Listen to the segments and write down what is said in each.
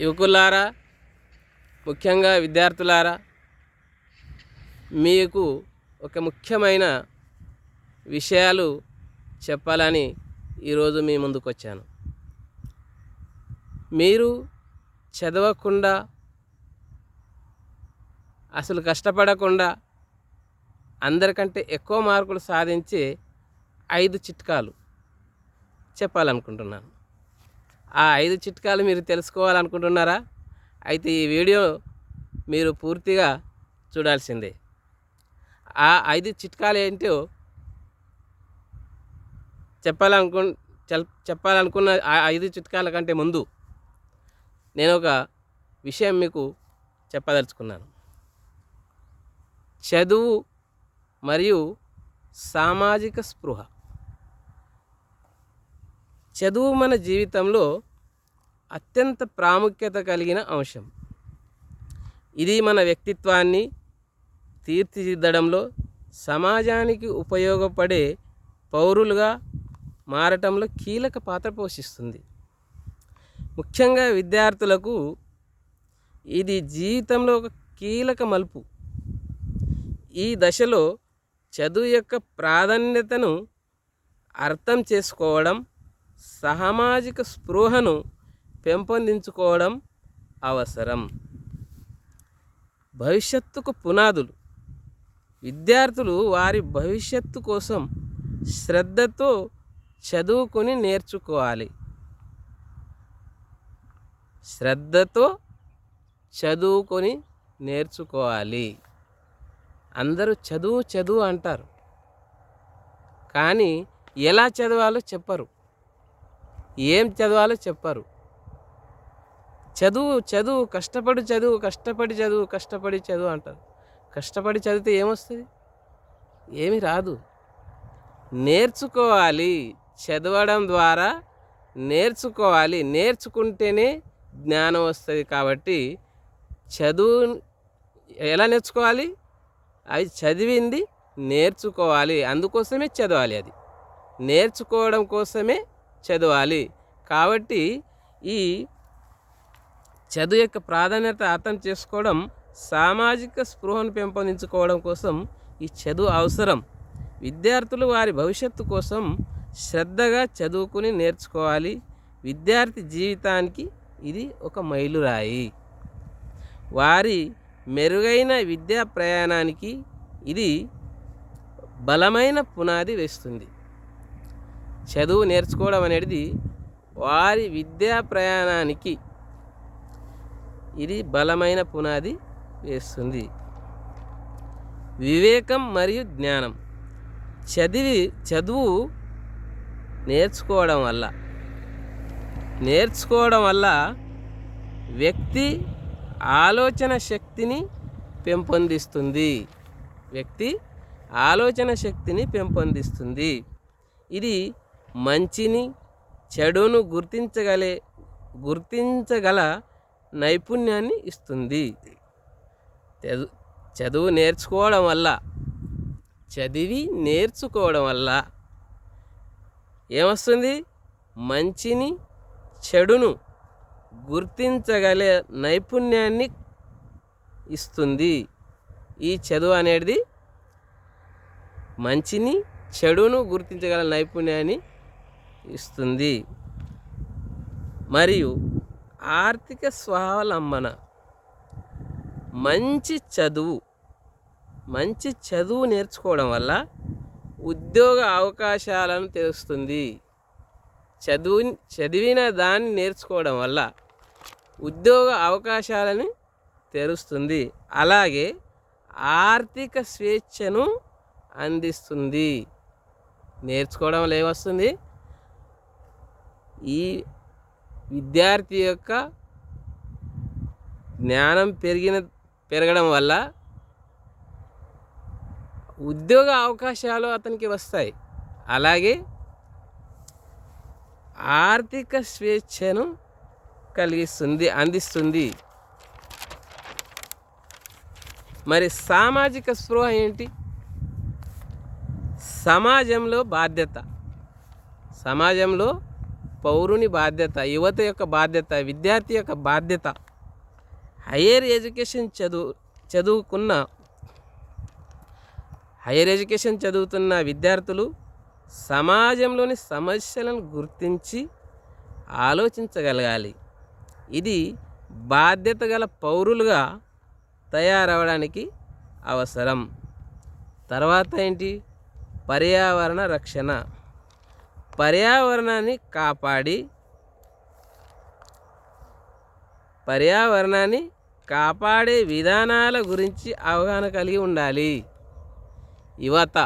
యువకులారా ముఖ్యంగా విద్యార్థులారా మీకు ఒక ముఖ్యమైన విషయాలు చెప్పాలని ఈరోజు మీ ముందుకు వచ్చాను మీరు చదవకుండా అసలు కష్టపడకుండా అందరికంటే ఎక్కువ మార్కులు సాధించే ఐదు చిట్కాలు చెప్పాలనుకుంటున్నాను. ఆ ఐదు చిట్కాలు మీరు తెలుసుకోవాలనుకుంటున్నారా? అయితే ఈ వీడియో మీరు పూర్తిగా చూడాల్సిందే. ఆ ఐదు చిట్కాలు ఏంటో చెప్పాలనుకు చెప్పాలనుకున్న ఆ ఐదు చిట్కాల కంటే ముందు నేను ఒక విషయం మీకు చెప్పదలుచుకున్నాను. చదువు మరియు సామాజిక స్పృహ. చదువు మన జీవితంలో అత్యంత ప్రాముఖ్యత కలిగిన అంశం. ఇది మన వ్యక్తిత్వాన్ని తీర్చిదిద్దడంలో సమాజానికి ఉపయోగపడే పౌరులుగా మారటంలో కీలక పాత్ర పోషిస్తుంది. ముఖ్యంగా విద్యార్థులకు ఇది జీవితంలో ఒక కీలక మలుపు. ఈ దశలో చదువు యొక్క ప్రాధాన్యతను అర్థం చేసుకోవడం సామాజిక స్పృహను పెంపొందించుకోవడం అవసరం. భవిష్యత్తుకు పునాదులు. విద్యార్థులు వారి భవిష్యత్తు కోసం శ్రద్ధతో చదువుకొని నేర్చుకోవాలి. శ్రద్ధతో చదువుకొని నేర్చుకోవాలి. అందరూ చదువు చదువు అంటారు. కానీ ఎలా చదవాలో చెప్పరు. ఏం చదవాలో చెప్పరు. చదువు చదువు కష్టపడి చదువు కష్టపడి చదువు కష్టపడి చదువు అంటారు. కష్టపడి చదివితే ఏమొస్తుంది? ఏమి రాదు. నేర్చుకోవాలి. చదవడం ద్వారా నేర్చుకోవాలి. నేర్చుకుంటేనే జ్ఞానం వస్తుంది కాబట్టి చదువు ఎలా నేర్చుకోవాలి? అది చదివింది నేర్చుకోవాలి. అందుకోసమే చదవాలి అది. నేర్చుకోవడం కోసమే చదవాలి. కాబట్టి ఈ చదువు యొక్క ప్రాధాన్యత అర్థం చేసుకోవడం సామాజిక స్పృహను పెంపొందించుకోవడం కోసం ఈ చదువు అవసరం. విద్యార్థులు వారి భవిష్యత్తు కోసం శ్రద్ధగా చదువుకుని నేర్చుకోవాలి. విద్యార్థి జీవితానికి ఇది ఒక మైలురాయి. వారి మెరుగైన విద్యా ప్రయాణానికి ఇది బలమైన పునాది వేస్తుంది. చదువు నేర్చుకోవడం అనేది వారి విద్యా ప్రయాణానికి ఇది బలమైన పునాది వేస్తుంది. వివేకం మరియు జ్ఞానం. చదివి చదువు నేర్చుకోవడం వల్ల నేర్చుకోవడం వల్ల వ్యక్తి ఆలోచన శక్తిని పెంపొందిస్తుంది. వ్యక్తి ఆలోచన శక్తిని పెంపొందిస్తుంది. ఇది మంచిని చెడును గుర్తించగలే గుర్తించగల నైపుణ్యాన్ని ఇస్తుంది. చదువు చదువు నేర్చుకోవడం వల్ల చదివి నేర్చుకోవడం వల్ల ఏమొస్తుంది? మంచిని చెడును గుర్తించగలే నైపుణ్యాన్ని ఇస్తుంది. ఈ చదువు అనేది మంచిని చెడును గుర్తించగల నైపుణ్యాన్ని ఇస్తుంది. మరియు ఆర్థిక స్వావలంబన. మంచి చదువు మంచి చదువు నేర్చుకోవడం వల్ల ఉద్యోగ అవకాశాలను తెలుస్తుంది. చదువు చదివిన దాన్ని నేర్చుకోవడం వల్ల ఉద్యోగ అవకాశాలను తెరుస్తుంది. అలాగే ఆర్థిక స్వేచ్ఛను అందిస్తుంది. నేర్చుకోవడం వల్ల ఏమొస్తుంది? ఈ విద్యార్థి యొక్క జ్ఞానం పెరిగిన పెరగడం వల్ల ఉద్యోగ అవకాశాలు అతనికి వస్తాయి. అలాగే ఆర్థిక స్వేచ్ఛను కలిగిస్తుంది అందిస్తుంది. మరి సామాజిక స్పృహ ఏంటి? సమాజంలో బాధ్యత. సమాజంలో పౌరుని బాధ్యత యువత యొక్క బాధ్యత విద్యార్థి యొక్క బాధ్యత. హయ్యర్ ఎడ్యుకేషన్ చదువు చదువుకున్న హయ్యర్ ఎడ్యుకేషన్ చదువుతున్న విద్యార్థులు సమాజంలోని సమస్యలను గుర్తించి ఆలోచించగలగాలి. ఇది బాధ్యత గల పౌరులుగా తయారవడానికి అవసరం. తర్వాత ఏంటి? పర్యావరణ రక్షణ. పర్యావరణాన్ని కాపాడి పర్యావరణాన్ని కాపాడే విధానాల గురించి అవగాహన కలిగి ఉండాలి. యువత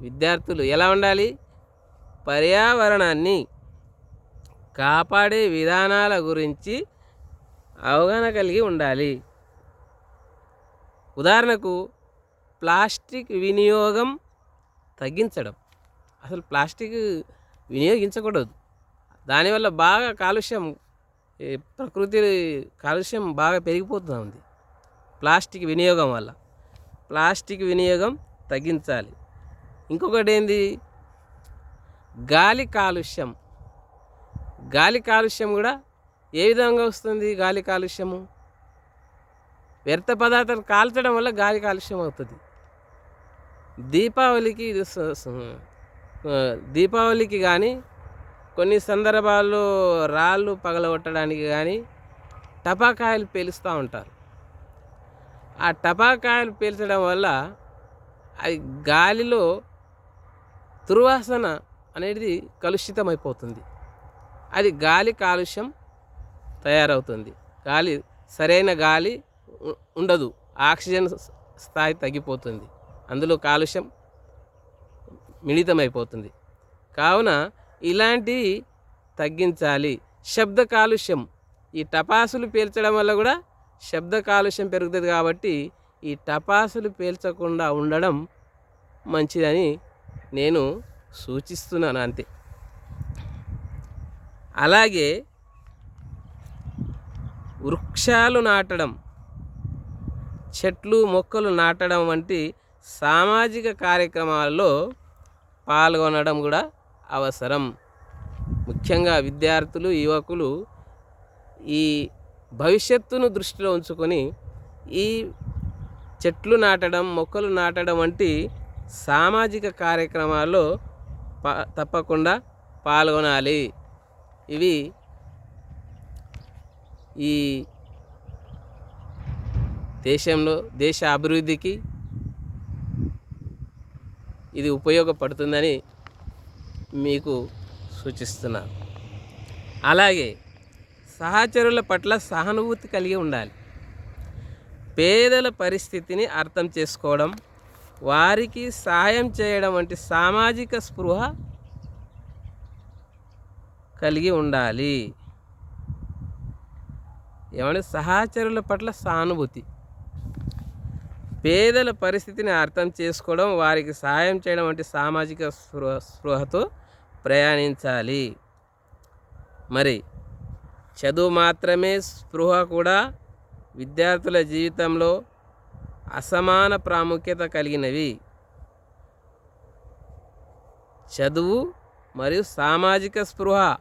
విద్యార్థులు ఎలా ఉండాలి? పర్యావరణాన్ని కాపాడే విధానాల గురించి అవగాహన కలిగి ఉండాలి. ఉదాహరణకు ప్లాస్టిక్ వినియోగం తగ్గించడం. అసలు ప్లాస్టిక్ వినియోగించకూడదు. దానివల్ల బాగా కాలుష్యం ఈ ప్రకృతి కాలుష్యం బాగా పెరిగిపోతూ ఉంది. ప్లాస్టిక్ వినియోగం వల్ల. ప్లాస్టిక్ వినియోగం తగ్గించాలి. ఇంకొకటి ఏంది? గాలి కాలుష్యం. గాలి కాలుష్యం కూడా ఏ విధంగా వస్తుంది గాలి కాలుష్యము? వ్యర్థ పదార్థాలు కాల్చడం వల్ల గాలి కాలుష్యం అవుతుంది. దీపావళికి ఇది దీపావళికి కానీ కొన్ని సందర్భాల్లో రాళ్ళు పగలగొట్టడానికి కానీ టపాకాయలు పేలుస్తూ ఉంటారు. ఆ టపాకాయలు పేల్చడం వల్ల అది గాలిలో దుర్వాసన అనేది కలుషితమైపోతుంది. అది గాలి కాలుష్యం తయారవుతుంది. గాలి సరైన గాలి ఉండదు. ఆక్సిజన్ స్థాయి తగ్గిపోతుంది. అందులో కాలుష్యం మిళితమైపోతుంది. కావున ఇలాంటివి తగ్గించాలి. శబ్ద కాలుష్యం. ఈ టపాసులు పీల్చడం వల్ల కూడా శబ్ద కాలుష్యం పెరుగుతుంది కాబట్టి ఈ టపాసులు పీల్చకుండా ఉండడం మంచిదని నేను సూచిస్తున్నాను అంతే. అలాగే వృక్షాలు నాటడం చెట్లు మొక్కలు నాటడం వంటి సామాజిక కార్యక్రమాల్లో పాల్గొనడం కూడా అవసరం. ముఖ్యంగా విద్యార్థులు యువకులు ఈ భవిష్యత్తును దృష్టిలో ఉంచుకొని ఈ చెట్లు నాటడం మొక్కలు నాటడం వంటి సామాజిక కార్యక్రమాల్లో పా తప్పకుండా పాల్గొనాలి. ఇవి ఈ దేశంలో దేశ అభివృద్ధికి ఇది ఉపయోగపడుతుందని మీకు సూచిస్తున్నాను అలాగే సహచరుల పట్ల సహానుభూతి కలిగి ఉండాలి. పేదల పరిస్థితిని అర్థం చేసుకోవడం వారికి సహాయం చేయడం వంటి సామాజిక స్పృహ కలిగి ఉండాలి. ఏమంటే సహచరుల పట్ల సానుభూతి. పేదల పరిస్థితిని అర్థం చేసుకోవడం వారికి సహాయం చేయడం వంటి సామాజిక స్పృహ స్పృహతో ప్రయాణించాలి. మరి చదువు మాత్రమే స్పృహ కూడా విద్యార్థుల జీవితంలో అసమాన ప్రాముఖ్యత కలిగినవి. చదువు మరియు సామాజిక స్పృహ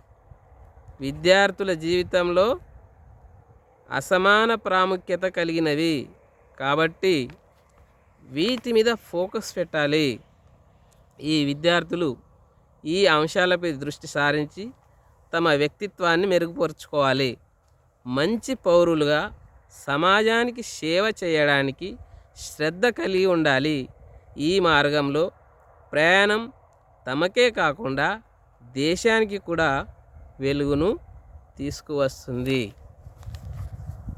విద్యార్థుల జీవితంలో అసమాన ప్రాముఖ్యత కలిగినవి. కాబట్టి వీటి మీద ఫోకస్ పెట్టాలి. ఈ విద్యార్థులు ఈ అంశాలపై దృష్టి సారించి తమ వ్యక్తిత్వాన్ని మెరుగుపరుచుకోవాలి. మంచి పౌరులుగా సమాజానికి సేవ చేయడానికి శ్రద్ధ కలిగి ఉండాలి. ఈ మార్గంలో ప్రయాణం తమకే కాకుండా దేశానికి కూడా వెలుగును తీసుకువస్తుంది.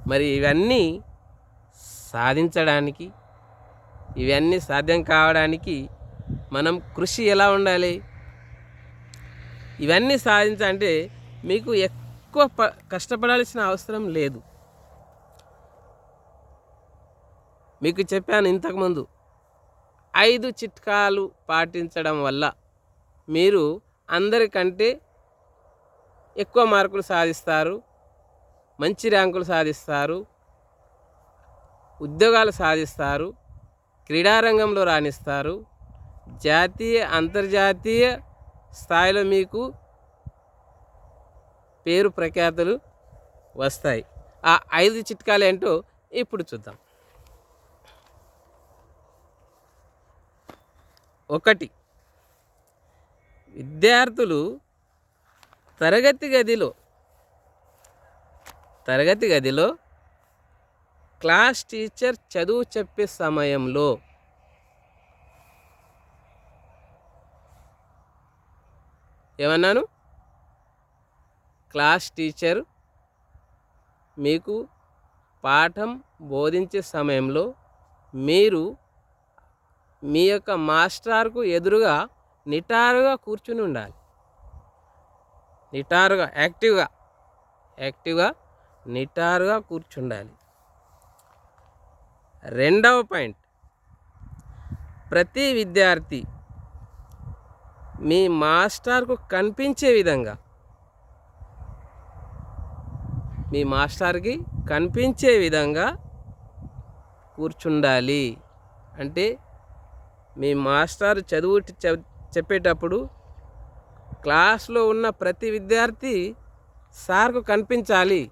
మరి ఇవన్నీ సాధించడానికి ఇవన్నీ సాధ్యం కావడానికి మనం కృషి ఎలా ఉండాలి? ఇవన్నీ సాధించాలంటే మీకు ఎక్కువ ప కష్టపడాల్సిన అవసరం లేదు. మీకు చెప్పాను ఇంతకుముందు ఐదు చిట్కాలు పాటించడం వల్ల మీరు అందరికంటే ఎక్కువ మార్కులు సాధిస్తారు మంచి ర్యాంకులు సాధిస్తారు ఉద్యోగాలు సాధిస్తారు క్రీడారంగంలో రాణిస్తారు. జాతీయ అంతర్జాతీయ స్థాయిలో మీకు పేరు ప్రఖ్యాతులు వస్తాయి. ఆ ఐదు చిట్కాలు ఏంటో ఇప్పుడు చూద్దాం. ఒకటి విద్యార్థులు తరగతి గదిలో తరగతి గదిలో క్లాస్ టీచర్ చదువు చెప్పే సమయంలో ఏమన్నాను? క్లాస్ టీచర్ మీకు పాఠం బోధించే సమయంలో మీరు మీ యొక్క మాస్టర్కు ఎదురుగా నిటారుగా కూర్చుని ఉండాలి. నిటారుగా యాక్టివ్గా యాక్టివ్గా నిటారుగా కూర్చుండాలి. రెండవ పాయింట్. ప్రతి విద్యార్థి మీ మాస్టర్కు కనిపించే విధంగా మీ మాస్టర్కి కనిపించే విధంగా కూర్చుండాలి. అంటే మీ మాస్టర్ చదువు చెప్పేటప్పుడు క్లాస్లో ఉన్న ప్రతి విద్యార్థి సార్కు కనిపించాలి.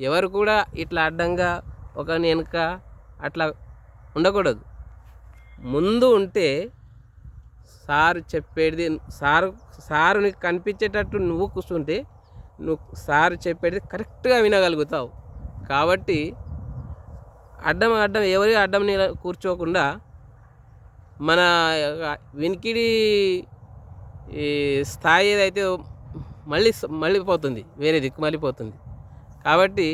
ఎవరు కూడా ఇట్లా అడ్డంగా ఒక వెనుక అట్లా ఉండకూడదు. ముందు ఉంటే సారు చెప్పేది సారు సారుని కనిపించేటట్టు నువ్వు కూర్చుంటే నువ్వు సారు చెప్పేది కరెక్ట్గా వినగలుగుతావు. కాబట్టి అడ్డం అడ్డం ఎవరి అడ్డం కూర్చోకుండా మన వినికిడి ఈ స్థాయి ఏదైతే మళ్ళీ మళ్ళీపోతుంది మళ్ళీ పోతుంది వేరే దిక్కు మళ్ళీ పోతుంది. కాబట్టి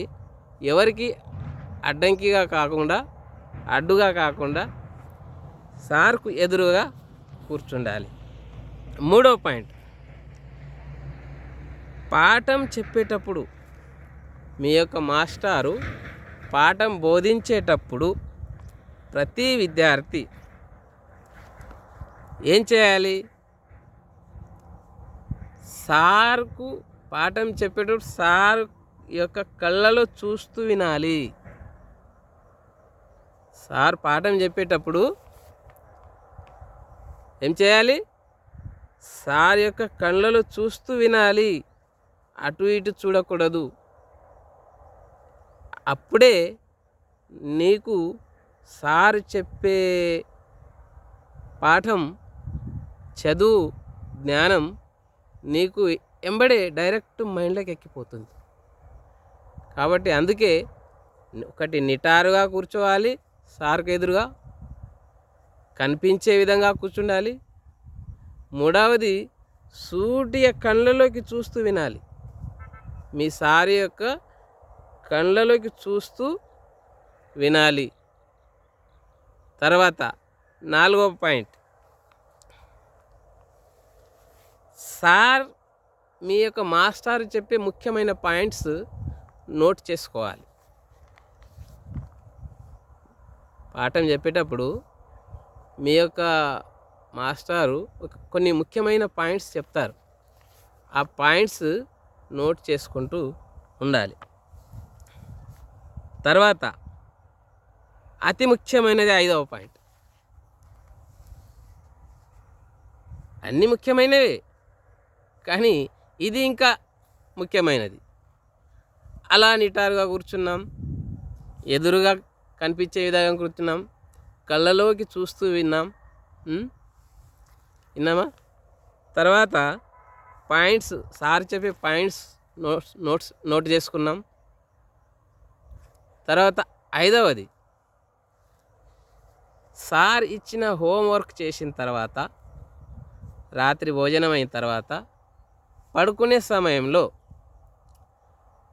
ఎవరికి అడ్డంకిగా కాకుండా అడ్డుగా కాకుండా సార్కు ఎదురుగా కూర్చుండాలి. మూడో పాయింట్. పాఠం చెప్పేటప్పుడు మీ యొక్క మాస్టారు పాఠం బోధించేటప్పుడు ప్రతి విద్యార్థి ఏం చేయాలి? సార్కు పాఠం చెప్పేటప్పుడు సార్ యొక్క కళ్ళలో చూస్తూ వినాలి. సార్ పాఠం చెప్పేటప్పుడు ఏం చేయాలి? సార్ యొక్క కళ్ళలో చూస్తూ వినాలి. అటు ఇటు చూడకూడదు. అప్పుడే నీకు సార్ చెప్పే పాఠం చదువు జ్ఞానం నీకు ఎంబడే డైరెక్ట్ మైండ్లోకి ఎక్కిపోతుంది. కాబట్టి అందుకే ఒకటి నిటారుగా కూర్చోవాలి. సార్కు ఎదురుగా కనిపించే విధంగా కూర్చుండాలి. మూడవది సూటిగా కళ్ళలోకి చూస్తూ వినాలి. మీ సార్ యొక్క కళ్ళలోకి చూస్తూ వినాలి. తర్వాత నాలుగవ పాయింట్. సార్ మీ యొక్క మాస్టర్ చెప్పే ముఖ్యమైన పాయింట్స్ నోట్ చేసుకోవాలి. పాఠం చెప్పేటప్పుడు మీ యొక్క మాస్టారు కొన్ని ముఖ్యమైన పాయింట్స్ చెప్తారు. ఆ పాయింట్స్ నోట్ చేసుకుంటూ ఉండాలి. తర్వాత అతి ముఖ్యమైనది ఐదవ పాయింట్. అన్నీ ముఖ్యమైనవే కానీ ఇది ఇంకా ముఖ్యమైనది. అలా నిటారుగా కూర్చున్నాం. ఎదురుగా కనిపించే విధంగా కూర్చున్నాం. కళ్ళలోకి చూస్తూ విన్నాం. విన్నామా? తర్వాత పాయింట్స్ సార్ చెప్పే పాయింట్స్ నోట్స్ నోట్స్ నోట్ చేసుకున్నాం. తర్వాత ఐదవది సార్ ఇచ్చిన హోంవర్క్ చేసిన తర్వాత రాత్రి భోజనం అయిన తర్వాత పడుకునే సమయంలో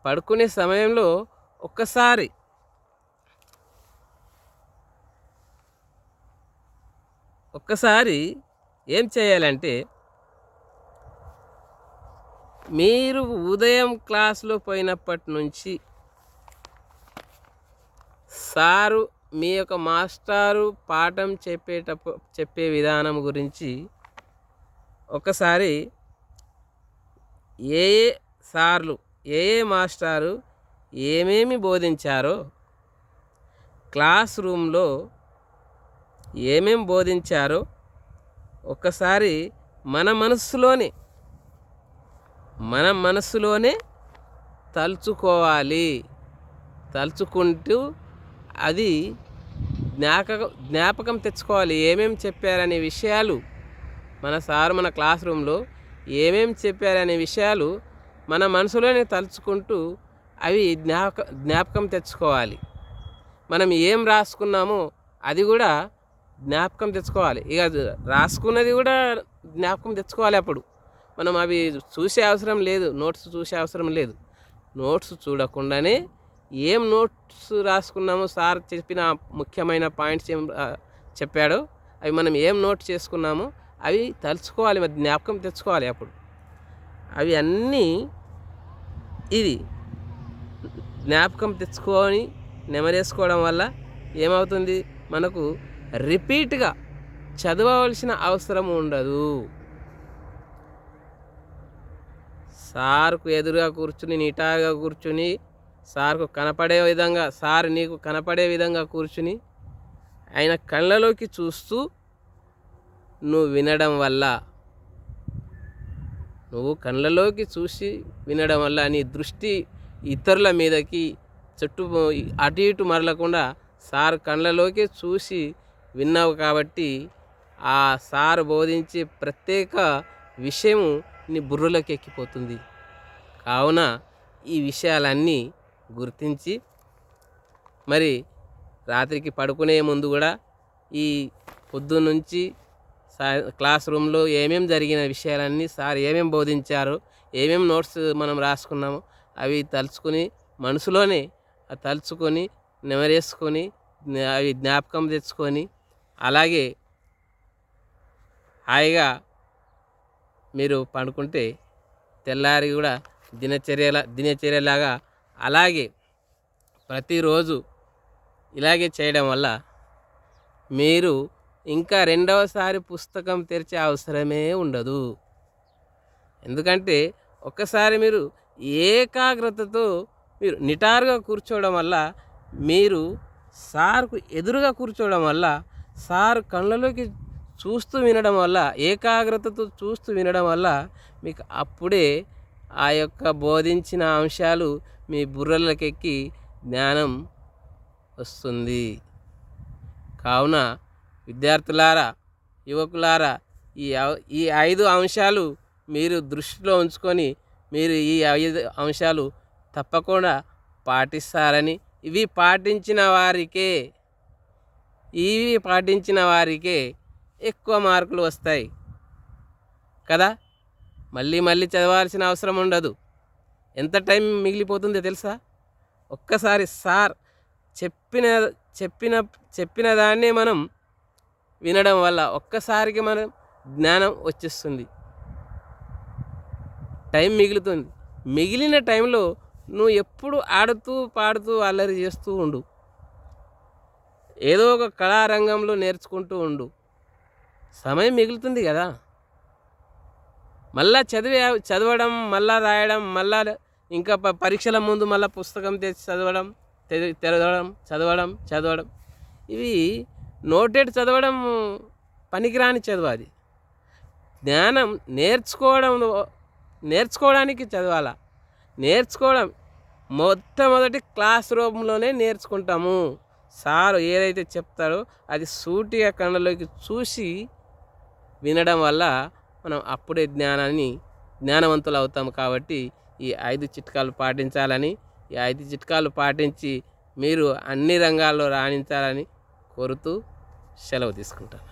పడుకునే సమయంలో ఒక్కసారి ఒక్కసారి ఏం చేయాలంటే మీరు ఉదయం క్లాస్లో పోయినప్పటి నుంచి సారు మీ యొక్క మాస్టారు పాఠం చెప్పేటప్పుడు చెప్పే విధానం గురించి ఒకసారి ఏ ఏ సార్లు ఏ ఏ మాస్టారు ఏమేమి బోధించారో క్లాస్ రూమ్లో ఏమేం బోధించారో ఒక్కసారి మన మనస్సులోనే మన మనసులోనే తలుచుకోవాలి. తలుచుకుంటూ అది జ్ఞాపక జ్ఞాపకం తెచ్చుకోవాలి. ఏమేమి చెప్పారనే విషయాలు మన సార్ మన క్లాస్ రూమ్లో ఏమేమి చెప్పారనే విషయాలు మన మనసులోనే తలుచుకుంటూ అవి జ్ఞాపక జ్ఞాపకం తెచ్చుకోవాలి. మనం ఏం రాసుకున్నామో అది కూడా జ్ఞాపకం తెచ్చుకోవాలి. ఇక రాసుకున్నది కూడా జ్ఞాపకం తెచ్చుకోవాలి అప్పుడు. మనం అవి చూసే అవసరం లేదు నోట్స్ చూసే అవసరం లేదు. నోట్స్ చూడకుండానే ఏం నోట్స్ రాసుకున్నామో సార్ చెప్పిన ముఖ్యమైన పాయింట్స్ ఏం చెప్పాడో అవి మనం ఏం నోట్ చేసుకున్నామో అవి తలుచుకోవాలి మరి జ్ఞాపకం తెచ్చుకోవాలి అప్పుడు. అవి అన్నీ ఇది. జ్ఞాపకం తెచ్చుకొని నెమరేసుకోవడం వల్ల ఏమవుతుంది? మనకు రిపీట్గా చదవవలసిన అవసరం ఉండదు. సార్కు ఎదురుగా కూర్చుని నిటారుగా కూర్చుని సార్కు కనపడే విధంగా సార్ నీకు కనపడే విధంగా కూర్చుని ఆయన కళ్ళలోకి చూస్తూ నువ్వు వినడం వల్ల నువ్వు కళ్ళలోకి చూసి వినడం వల్ల నీ దృష్టి ఇతరుల మీదకి చుట్టూ అటు ఇటు మరలకుండా సార్ కళ్ళలోకి చూసి విన్నావు కాబట్టి ఆ సార్ బోధించే ప్రత్యేక విషయం నీ బుర్రలోకి ఎక్కిపోతుంది. కావున ఈ విషయాలన్నీ గుర్తించి మరి రాత్రికి పడుకునే ముందు కూడా ఈ పొద్దు నుంచి సా- క్లాస్ రూమ్లో ఏమేం జరిగిన విషయాలన్నీ సార్ ఏమేం బోధించారు ఏమేం నోట్స్ మనం రాసుకున్నామో అవి తలుచుకుని మనసులోనే తలుచుకొని నెమరేసుకొని అవి జ్ఞాపకం తెచ్చుకొని అలాగే హాయిగా మీరు పండుకుంటే తెల్లారి కూడా దినచర్యల దినచర్యలాగా అలాగే ప్రతిరోజు ఇలాగే చేయడం వల్ల మీరు ఇంకా రెండవసారి పుస్తకం తెరిచే అవసరమే ఉండదు. ఎందుకంటే ఒక్కసారి మీరు ఏకాగ్రతతో మీరు నిటారుగా కూర్చోవడం వల్ల మీరు సార్కు ఎదురుగా కూర్చోవడం వల్ల సార్ కళ్ళలోకి చూస్తూ వినడం వల్ల ఏకాగ్రతతో చూస్తూ వినడం వల్ల మీకు అప్పుడే ఆ యొక్క బోధించిన అంశాలు మీ బుర్రలకెక్కి జ్ఞానం వస్తుంది. కావున విద్యార్థులారా యువకులారా ఈ ఈ ఐదు అంశాలు మీరు దృష్టిలో ఉంచుకొని మీరు ఈ ఐదు అంశాలు తప్పకుండా పాటిస్తారని ఇవి పాటించిన వారికే ఇవి పాటించిన వారికే ఎక్కువ మార్కులు వస్తాయి. కదా? మళ్ళీ మళ్ళీ చదవాల్సిన అవసరం ఉండదు. ఎంత టైం మిగిలిపోతుందో తెలుసా? ఒక్కసారి సార్ చెప్పిన చెప్పిన చెప్పిన దాన్నే మనం వినడం వల్ల ఒక్కసారికి మనం జ్ఞానం వచ్చేస్తుంది. టైం మిగులుతుంది. మిగిలిన టైంలో నువ్వు ఎప్పుడు ఆడుతూ పాడుతూ అల్లరి చేస్తూ ఉండు. ఏదో ఒక కళారంగంలో నేర్చుకుంటూ ఉండు. సమయం మిగులుతుంది కదా. మళ్ళా చదివే చదవడం మళ్ళా రాయడం మళ్ళా ఇంకా ప- పరీక్షల ముందు మళ్ళీ పుస్తకం తెచ్చి చదవడం తె- తెరవడం చదవడం చదవడం. ఇవి నోటెడ్ చదవడం పనికిరాని చదువు అది. జ్ఞానం నేర్చుకోవడం నేర్చుకోవడానికి చదవాలా? నేర్చుకోవడం మొట్టమొదటి క్లాస్ రూమ్లోనే నేర్చుకుంటాము. సారు ఏదైతే చెప్తారో అది సూటిగా కళ్ళలోకి చూసి వినడం వల్ల మనం అప్పుడే జ్ఞానాన్ని జ్ఞానవంతులు అవుతాం కాబట్టి ఈ ఐదు చిట్కాలు పాటించాలని ఈ ఐదు చిట్కాలు పాటించి మీరు అన్ని రంగాల్లో రాణించాలని కోరుతూ సెలవు తీసుకుంటాను.